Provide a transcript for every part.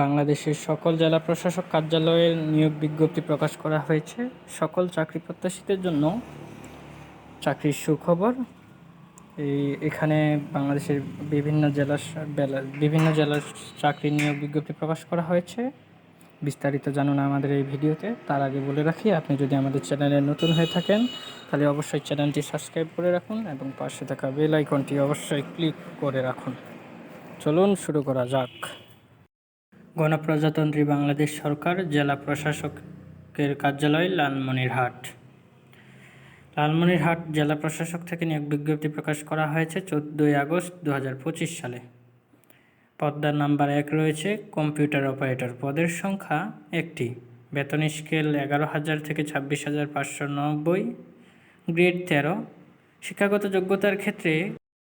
বাংলাদেশের সকল জেলা প্রশাসক কার্যালয়ের নিয়োগ বিজ্ঞপ্তি প্রকাশ করা হয়েছে। সকল চাকরি প্রত্যাশীদের জন্য চাকরির সুখবর। এই এখানে বাংলাদেশের বিভিন্ন জেলার বিভিন্ন জেলার চাকরির নিয়োগ বিজ্ঞপ্তি প্রকাশ করা হয়েছে। বিস্তারিত জানুন আমাদের এই ভিডিওতে। তার আগে বলে রাখি, আপনি যদি আমাদের চ্যানেলে নতুন হয়ে থাকেন, তাহলে অবশ্যই চ্যানেলটি সাবস্ক্রাইব করে রাখুন এবং পাশে থাকা বেল আইকনটি অবশ্যই ক্লিক করে রাখুন। চলুন শুরু করা যাক। গণপ্রজাতন্ত্রী বাংলাদেশ সরকার, জেলা প্রশাসকের কার্যালয়, লালমনিরহাট। লালমনিরহাট জেলা প্রশাসক থেকে নিয়োগ বিজ্ঞপ্তি প্রকাশ করা হয়েছে চোদ্দোই আগস্ট দু হাজার পঁচিশ সালে। পদ্মার নাম্বার এক রয়েছে, কম্পিউটার অপারেটর পদের সংখ্যা একটি। বেতন স্কেল এগারো হাজার থেকে ছাব্বিশ হাজার পাঁচশো নব্বই। গ্রেড তেরো। শিক্ষাগত যোগ্যতার ক্ষেত্রে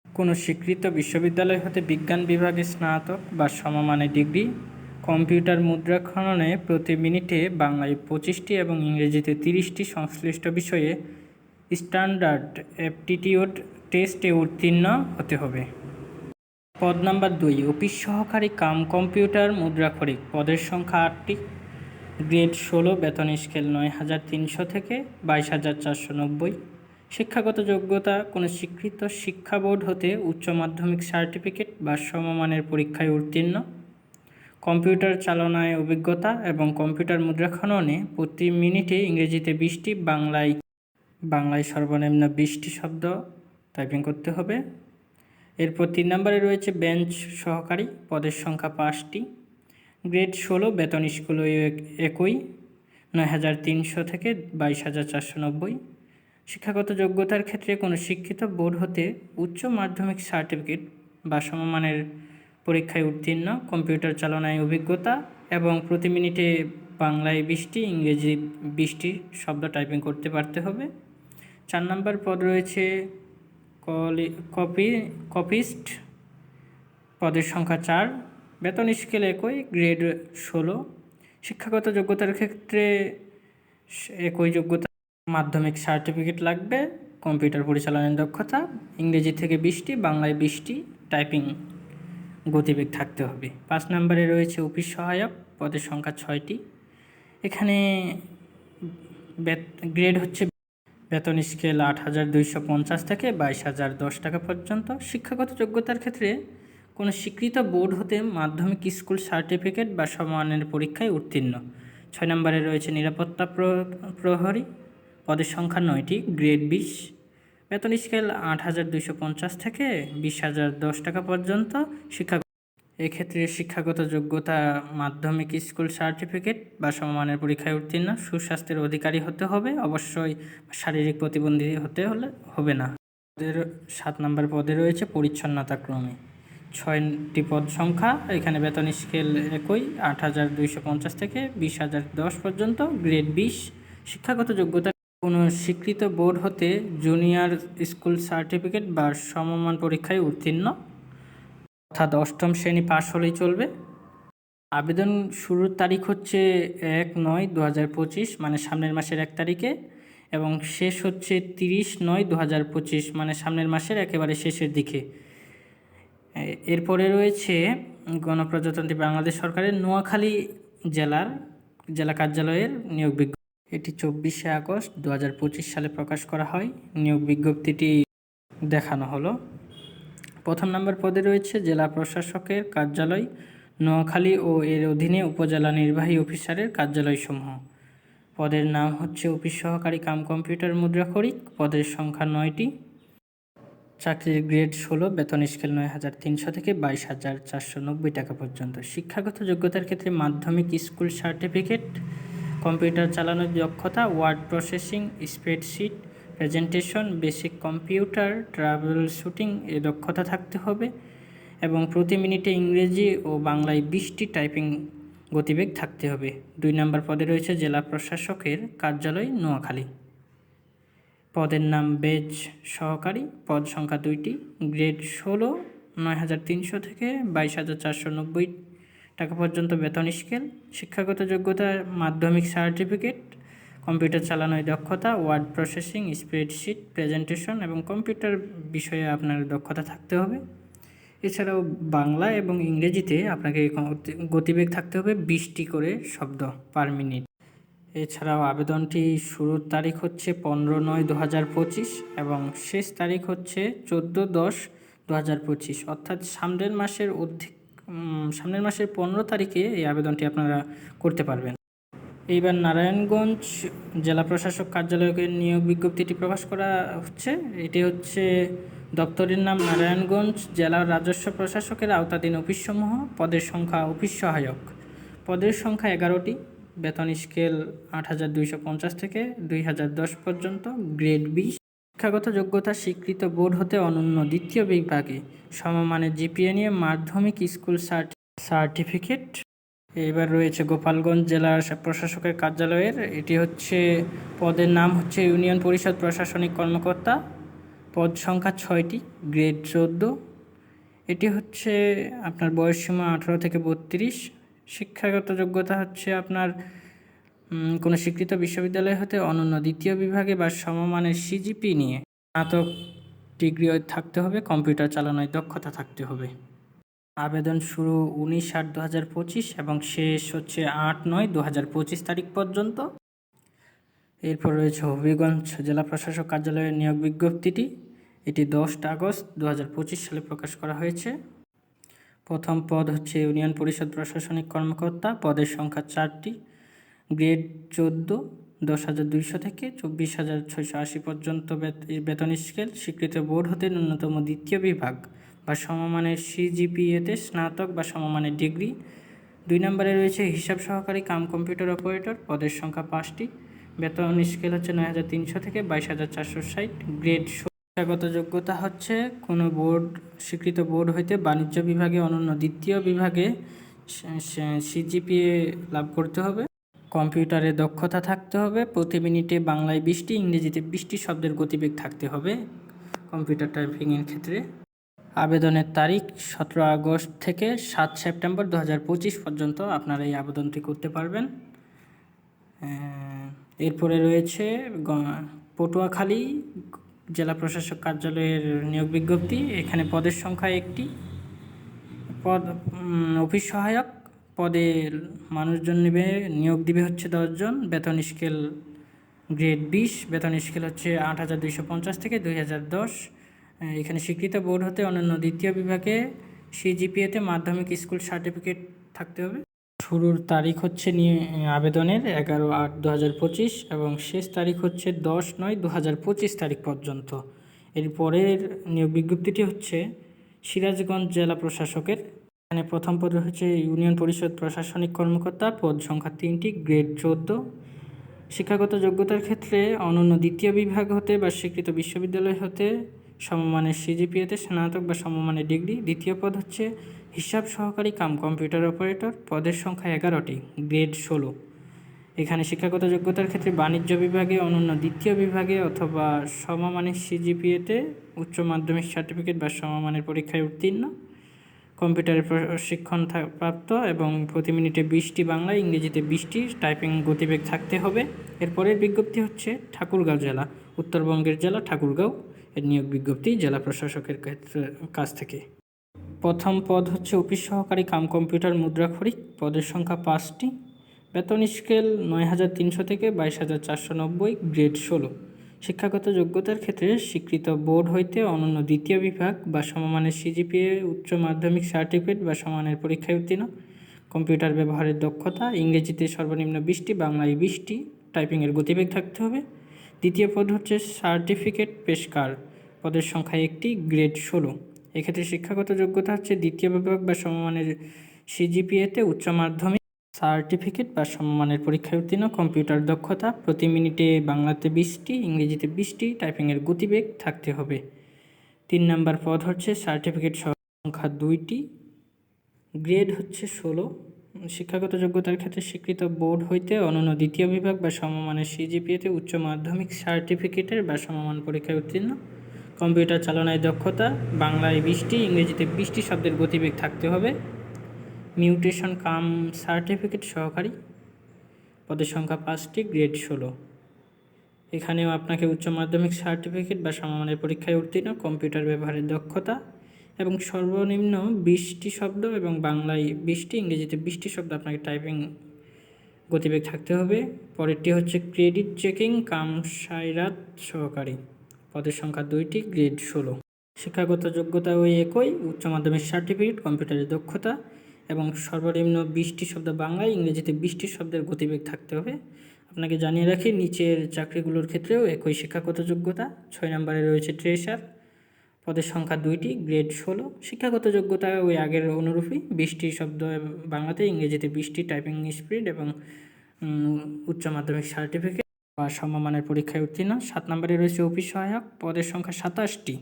কোনো স্বীকৃত বিশ্ববিদ্যালয় হতে বিজ্ঞান বিভাগে স্নাতক বা সমমানের ডিগ্রি কম্পিউটার মুদ্রা খননে প্রতি মিনিটে বাংলায় পঁচিশটি এবং ইংরেজিতে তিরিশটি সংশ্লিষ্ট বিষয়ে স্ট্যান্ডার্ড অ্যাপটিটিউড টেস্টে উত্তীর্ণ হতে হবে। পদ নাম্বার দুই, অফিস সহকারী কাম কম্পিউটার মুদ্রাক্ষরিক। পদের সংখ্যা আটটি। গ্রেড ষোলো, বেতন স্কেল নয় হাজার তিনশো থেকে বাইশ হাজার চারশো নব্বই। শিক্ষাগত যোগ্যতা, কোনো স্বীকৃত শিক্ষা বোর্ড হতে উচ্চ মাধ্যমিক সার্টিফিকেট বা সমমানের পরীক্ষায় উত্তীর্ণ। কম্পিউটার চালনায় অভিজ্ঞতা এবং কম্পিউটার মুদ্রাখননে প্রতি মিনিটে ইংরেজিতে বিশটি, বাংলায় বাংলায় সর্বনিম্ন বিশটি শব্দ টাইপিং করতে হবে। এরপর তিন নম্বরে রয়েছে বেঞ্চ সহকারী, পদের সংখ্যা পাঁচটি। গ্রেড ষোলো, বেতন স্কুল একই, নয় হাজার তিনশো থেকে বাইশ হাজার চারশো নব্বই। শিক্ষাগত যোগ্যতার ক্ষেত্রে কোনো শিক্ষিত বোর্ড হতে উচ্চ মাধ্যমিক সার্টিফিকেট বা সমমানের পরীক্ষায় উত্তীর্ণ, কম্পিউটার চালনায় অভিজ্ঞতা এবং প্রতি মিনিটে বাংলায় বিশটি, ইংরেজি বিশটি শব্দ টাইপিং করতে পারতে হবে। চার নম্বর পদ রয়েছে কলি, কপি কপিস্ট পদের সংখ্যা চার। বেতন স্কেল একই গ্রেড ষোলো। শিক্ষাগত যোগ্যতার ক্ষেত্রে একই যোগ্যতা, মাধ্যমিক সার্টিফিকেট লাগবে, কম্পিউটার পরিচালনার দক্ষতা, ইংরেজি থেকে বিশটি, বাংলায় বিশটি টাইপিং গতিবেগ থাকতে হবে। পাঁচ নম্বরে রয়েছে অফিস সহায়ক, পদের সংখ্যা ছয়টি। এখানে গ্রেড হচ্ছে বেতন স্কেল আট হাজার দুইশো পঞ্চাশ থেকে বাইশ হাজার দশ টাকা পর্যন্ত। শিক্ষাগত যোগ্যতার ক্ষেত্রে কোনো স্বীকৃত বোর্ড হতে মাধ্যমিক স্কুল সার্টিফিকেট বা সমানের পরীক্ষায় উত্তীর্ণ। ছয় নম্বরে রয়েছে নিরাপত্তা প্র- প্রহরী, পদের সংখ্যা নয়টি, গ্রেড বিশ। বেতন স্কেল আট হাজার দুইশো পঞ্চাশ থেকে বিশ হাজার দশ টাকা পর্যন্ত শিক্ষা এক্ষেত্রে শিক্ষাগত যোগ্যতা, মাধ্যমিক স্কুল সার্টিফিকেট বা সমমানের পরীক্ষায় উত্তীর্ণ, সুস্বাস্থ্যের অধিকারী হতে হবে। অবশ্যই শারীরিক প্রতিবন্ধী হতে হলে হবে না। পদের সাত নম্বর পদে রয়েছে পরিচ্ছন্নতা ক্রমে। ছয়টি পদ সংখ্যা, এখানে বেতন স্কেল একই, আট হাজার দুইশো পঞ্চাশ থেকে বিশ হাজার দশ পর্যন্ত গ্রেড বিশ। শিক্ষাগত যোগ্যতা কোনো স্বীকৃত বোর্ড হতে জুনিয়র স্কুল সার্টিফিকেট বা সমমান পরীক্ষায় উত্তীর্ণ? অর্থাৎ অষ্টম শ্রেণি পাশ হলেই চলবে। আবেদন শুরুর তারিখ হচ্ছে এক নয় দু হাজার পঁচিশ মানে সামনের মাসের এক তারিখে, এবং শেষ হচ্ছে তিরিশ নয় দু হাজার পঁচিশ মানে সামনের মাসের একেবারে শেষের দিকে। এরপরে রয়েছে গণপ্রজাতন্ত্রী বাংলাদেশ সরকারের নোয়াখালী জেলার জেলা কার্যালয়ের নিয়োগ বিজ্ঞপ্তি। এটি চব্বিশে আগস্ট দু হাজার পঁচিশ সালে প্রকাশ করা হয়। নিয়োগ বিজ্ঞপ্তিটি দেখানো হলো। প্রথম নম্বর পদে রয়েছে জেলা প্রশাসকের কার্যালয়, নোয়াখালী ও এর অধীনে উপজেলা নির্বাহী অফিসারের কার্যালয়সমূহ। পদের নাম হচ্ছে অফিস সহকারী কাম কম্পিউটার মুদ্রাক্ষরিক পদের সংখ্যা নয়টি। চাকরির গ্রেড ষোলো, বেতন স্কেল নয় হাজার তিনশো থেকে বাইশ হাজার চারশো নব্বই টাকা পর্যন্ত। শিক্ষাগত যোগ্যতার ক্ষেত্রে মাধ্যমিক স্কুল সার্টিফিকেট কম্পিউটার চালানোর দক্ষতা, word processing, spreadsheet, presentation, basic computer, troubleshooting এ দক্ষতা থাকতে হবে এবং প্রতি মিনিটে ইংরেজি ও বাংলায় বিশটি টাইপিং গতিবেগ থাকতে হবে। দুই নম্বর পদে রয়েছে জেলা প্রশাসকের কার্যালয়, নোয়াখালী। পদের নাম বেজ সহকারী। পদ সংখ্যা দুইটি। গ্রেড ষোলো, নয় হাজার তিনশো থেকে বাইশ হাজার চারশো নব্বই টাকা পর্যন্ত বেতন স্কেল, শিক্ষাগত যোগ্যতা, মাধ্যমিক সার্টিফিকেট, কম্পিউটার চালানোয় দক্ষতা, ওয়ার্ড প্রসেসিং, স্প্রেডশিট, প্রেজেন্টেশন এবং কম্পিউটার বিষয়ে আপনার দক্ষতা থাকতে হবে। এছাড়াও বাংলা এবং ইংরেজিতে আপনাকে গতিবেগ থাকতে হবে বিশটি করে শব্দ পার মিনিট। এছাড়াও আবেদনটি শুরুর তারিখ হচ্ছে পনেরো নয় দু হাজার পঁচিশ এবং শেষ তারিখ হচ্ছে চোদ্দ দশ দু হাজার পঁচিশ। অর্থাৎ সামনের মাসের অধিক সামনের মাসের পনেরো তারিখে এই আবেদনটি আপনারা করতে পারবেন। এইবার নারায়ণগঞ্জ জেলা প্রশাসক কার্যালয়ের নিয়োগ বিজ্ঞপ্তিটি প্রকাশ করা হচ্ছে। এটি হচ্ছে দপ্তরের নাম নারায়ণগঞ্জ জেলার রাজস্ব প্রশাসকের আওতাধীন অফিসসমূহ, পদের সংখ্যা অফিস সহায়ক। পদের সংখ্যা এগারোটি, বেতন স্কেল আট হাজার দুইশো পঞ্চাশ থেকে দুই হাজার দশ পর্যন্ত, গ্রেড বি শিক্ষাগত যোগ্যতা স্বীকৃত বোর্ড হতে অনন্য। দ্বিতীয় বিভাগে সমমানের জিপিএ নিয়ে মাধ্যমিক স্কুল সার্টিফিকেট। এবার রয়েছে গোপালগঞ্জ জেলার প্রশাসকের কার্যালয়ের। এটি হচ্ছে, পদের নাম হচ্ছে ইউনিয়ন পরিষদ প্রশাসনিক কর্মকর্তা। পদ সংখ্যা ছয়টি, গ্রেড চোদ্দ। এটি হচ্ছে আপনার বয়সসীমা আঠারো থেকে বত্রিশ। শিক্ষাগত যোগ্যতা হচ্ছে আপনার কোনো স্বীকৃত বিশ্ববিদ্যালয় হতে অনন্য দ্বিতীয় বিভাগে বা সমমানের সিজিপি নিয়ে স্নাতক ডিগ্রি থাকতে হবে, কম্পিউটার চালানোয় দক্ষতা থাকতে হবে। আবেদন শুরু উনিশ আট দু হাজার পঁচিশ এবং শেষ হচ্ছে আট নয় দু হাজার পঁচিশ তারিখ পর্যন্ত। এরপর রয়েছে হবিগঞ্জ জেলা প্রশাসক কার্যালয়ের নিয়োগ বিজ্ঞপ্তিটি। এটি দশটা আগস্ট দু হাজার পঁচিশ সালে প্রকাশ করা হয়েছে। প্রথম পদ হচ্ছে ইউনিয়ন পরিষদ প্রশাসনিক কর্মকর্তা, পদের সংখ্যা চারটি। গ্রেড চোদ্দ, দশ হাজার দুইশো থেকে চব্বিশ হাজার ছয়শো আশি পর্যন্ত বেতন স্কেল স্বীকৃত বোর্ড হতে ন্যূনতম দ্বিতীয় বিভাগ বা সমমানের সিজিপিএতে স্নাতক বা সমমানের ডিগ্রি। দুই নম্বরে রয়েছে হিসাব সহকারী কাম কম্পিউটার অপারেটর, পদের সংখ্যা পাঁচটি। বেতন স্কেল হচ্ছে নয় হাজার তিনশো থেকে বাইশ হাজার চারশো ষাট। গ্রেড শিক্ষাগত যোগ্যতা হচ্ছে কোনো বোর্ড, স্বীকৃত বোর্ড হইতে বাণিজ্য বিভাগে অনন্য দ্বিতীয় বিভাগে সিজিপিএ লাভ করতে হবে। কম্পিউটারে দক্ষতা থাকতে হবে, প্রতি মিনিটে বাংলায় বৃষ্টি ইংরেজিতে বৃষ্টি শব্দের গতিবেগ থাকতে হবে কম্পিউটার টাইপিংয়ের ক্ষেত্রে। আবেদনের তারিখ সতেরো আগস্ট থেকে সাত সেপ্টেম্বর দু হাজার পঁচিশ পর্যন্ত আপনারা এই আবেদনটি করতে পারবেন। এরপরে রয়েছে পটুয়াখালী জেলা প্রশাসক কার্যালয়ের নিয়োগ বিজ্ঞপ্তি। এখানে পদের সংখ্যা একটি। পদ অফিস সহায়ক পদে মানুষজন নেবে, নিয়োগ দিবে হচ্ছে দশজন, বেতন স্কেল গ্রেড বিশ, বেতন স্কেল হচ্ছে আট হাজার দুইশো পঞ্চাশ থেকে দুই হাজার দশ। এখানে স্বীকৃত বোর্ড হতে অন্যান্য দ্বিতীয় বিভাগে সিজিপিএতে মাধ্যমিক স্কুল সার্টিফিকেট থাকতে হবে। শুরুর তারিখ হচ্ছে নিয়ে আবেদনের এগারো আট দু হাজার পঁচিশ এবং শেষ তারিখ হচ্ছে দশ নয় দু হাজার পঁচিশ তারিখ পর্যন্ত। এর পরের নিয়োগ বিজ্ঞপ্তিটি হচ্ছে সিরাজগঞ্জ জেলা প্রশাসকের এখানে প্রথম পদ হচ্ছে ইউনিয়ন পরিষদ প্রশাসনিক কর্মকর্তা, পদ সংখ্যা তিনটি, গ্রেড চোদ্দ। শিক্ষাগত যোগ্যতার ক্ষেত্রে অনন্য দ্বিতীয় বিভাগ হতে বা স্বীকৃত বিশ্ববিদ্যালয় হতে, সমমানের সিজিপিএতে স্নাতক বা সমমানের ডিগ্রি। দ্বিতীয় পদ হচ্ছে হিসাব সহকারী কাম কম্পিউটার অপারেটর, পদের সংখ্যা এগারোটি, গ্রেড ষোলো। এখানে শিক্ষাগত যোগ্যতার ক্ষেত্রে বাণিজ্য বিভাগে অনন্য দ্বিতীয় বিভাগে অথবা সমমানের সিজিপিএতে উচ্চ মাধ্যমিক সার্টিফিকেট বা সমমানের পরীক্ষায় উত্তীর্ণ। কম্পিউটারের প্রশিক্ষণ প্রাপ্ত এবং প্রতি মিনিটে বিশটি বাংলা, ইংরেজিতে বিশটি টাইপিং গতিবেগ থাকতে হবে। এরপরের বিজ্ঞপ্তি হচ্ছে ঠাকুরগাঁও জেলা, উত্তরবঙ্গের জেলা, ঠাকুরগাঁও এর নিয়োগ বিজ্ঞপ্তি জেলা প্রশাসকের কাছ থেকে। প্রথম পদ হচ্ছে অফিস সহকারী কাম কম্পিউটার মুদ্রাক্ষরিক, পদের সংখ্যা পাঁচটি। বেতন স্কেল নয় হাজার তিনশো থেকে বাইশ হাজার চারশো নব্বই, গ্রেড ষোলো। শিক্ষাগত যোগ্যতার ক্ষেত্রে স্বীকৃত বোর্ড হইতে অনন্য দ্বিতীয় বিভাগ বা সমমানের সিজিপিএ উচ্চ মাধ্যমিক সার্টিফিকেট বা সমানের পরীক্ষায় উত্তীর্ণ। কম্পিউটার ব্যবহারের দক্ষতা, ইংরেজিতে সর্বনিম্ন বিশটি, বাংলায় বিশটি, টাইপিংয়ের গতিবেগ থাকতে হবে। দ্বিতীয় পদ হচ্ছে সার্টিফিকেট পেশকার পদের সংখ্যা একটি গ্রেড ষোলো। এক্ষেত্রে শিক্ষাগত যোগ্যতা হচ্ছে দ্বিতীয় বিভাগ বা সমমানের সিজিপিএতে উচ্চ মাধ্যমিক সার্টিফিকেট বা সমমানের পরীক্ষায় উত্তীর্ণ, কম্পিউটার দক্ষতা, প্রতি মিনিটে বাংলাতে বিশটি, ইংরেজিতে বিশটি, টাইপিংয়ের গতিবেগ থাকতে হবে। তিন নাম্বার পদ হচ্ছে সার্টিফিকেট সংখ্যা দুইটি। গ্রেড হচ্ছে ষোলো। শিক্ষাগত যোগ্যতার ক্ষেত্রে স্বীকৃত বোর্ড হইতে অনন্য দ্বিতীয় বিভাগ বা সমমানের সিজিপিএতে উচ্চ মাধ্যমিক সার্টিফিকেটের বা সমমান পরীক্ষায় উত্তীর্ণ। কম্পিউটার চালনায় দক্ষতা, বাংলায় বিশটি, ইংরেজিতে বিশটি শব্দের গতিবেগ থাকতে হবে। মিউটেশন কাম সার্টিফিকেট সহকারী। পদের সংখ্যা পাঁচটি, গ্রেড ষোলো। এখানেও আপনাকে উচ্চ মাধ্যমিক সার্টিফিকেট বা সমমানের পরীক্ষায় উত্তীর্ণ, কম্পিউটার ব্যবহারের দক্ষতা এবং সর্বনিম্ন বিশটি শব্দ এবং বাংলায় বিশটি, ইংরেজিতে বিশটি শব্দ আপনাকে টাইপিং গতিবেগ থাকতে হবে। পরেরটি হচ্ছে ক্রেডিট চেকিং কাম সাইরাত সহকারী। পদের সংখ্যা দুইটি, গ্রেড ষোলো। শিক্ষাগত যোগ্যতা ওই একই, উচ্চ মাধ্যমিক সার্টিফিকেট, কম্পিউটারের দক্ষতা এবং সর্বনিম্ন বিশটি শব্দ বাংলায়, ইংরেজিতে বিশটি শব্দের গতিবেগ থাকতে হবে। আপনাকে জানিয়ে রাখি, নিচের চাকরিগুলোর ক্ষেত্রেও একই শিক্ষাগত যোগ্যতা। ছয় নম্বরে রয়েছে ট্রেসার পদের সংখ্যা দুইটি, গ্রেড ষোলো। শিক্ষাগত যোগ্যতা ওই আগের অনুরূপই। বিশটি শব্দ বাংলাতে, ইংরেজিতে বিশটি টাইপিং স্পিড এবং উচ্চ মাধ্যমিক সার্টিফিকেট বা সমমানের পরীক্ষায় উত্তীর্ণ। সাত নম্বরে রয়েছে অফিস সহায়ক। পদের সংখ্যা সাতাশটি।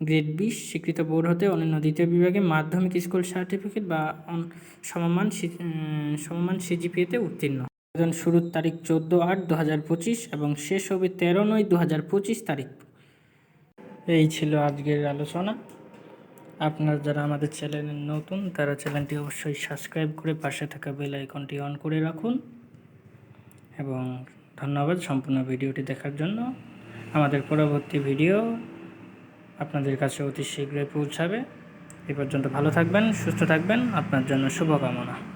গ্রেড বিশ স্বীকৃত বোর্ড হতে অন্যান্য দ্বিতীয় বিভাগে মাধ্যমিক স্কুল সার্টিফিকেট বা সমমান সমমান সিজিপিএতে উত্তীর্ণ। আবেদন শুরুর তারিখ চোদ্দ আট দু হাজার পঁচিশ এবং শেষ হবে তেরো নয় দু হাজার পঁচিশ তারিখ। এই ছিল আজকের আলোচনা। আপনার যারা আমাদের চ্যানেলে নতুন, তারা চ্যানেলটি অবশ্যই সাবস্ক্রাইব করে পাশে থাকা বেল আইকনটি অন করে রাখুন এবং ধন্যবাদ সম্পূর্ণ ভিডিওটি দেখার জন্য। আমাদের পরবর্তী ভিডিও আপনাদের কাছে অতি শীঘ্রই পৌঁছাবে। এ পর্যন্ত ভালো থাকবেন সুস্থ থাকবেন। আপনার জন্য শুভকামনা।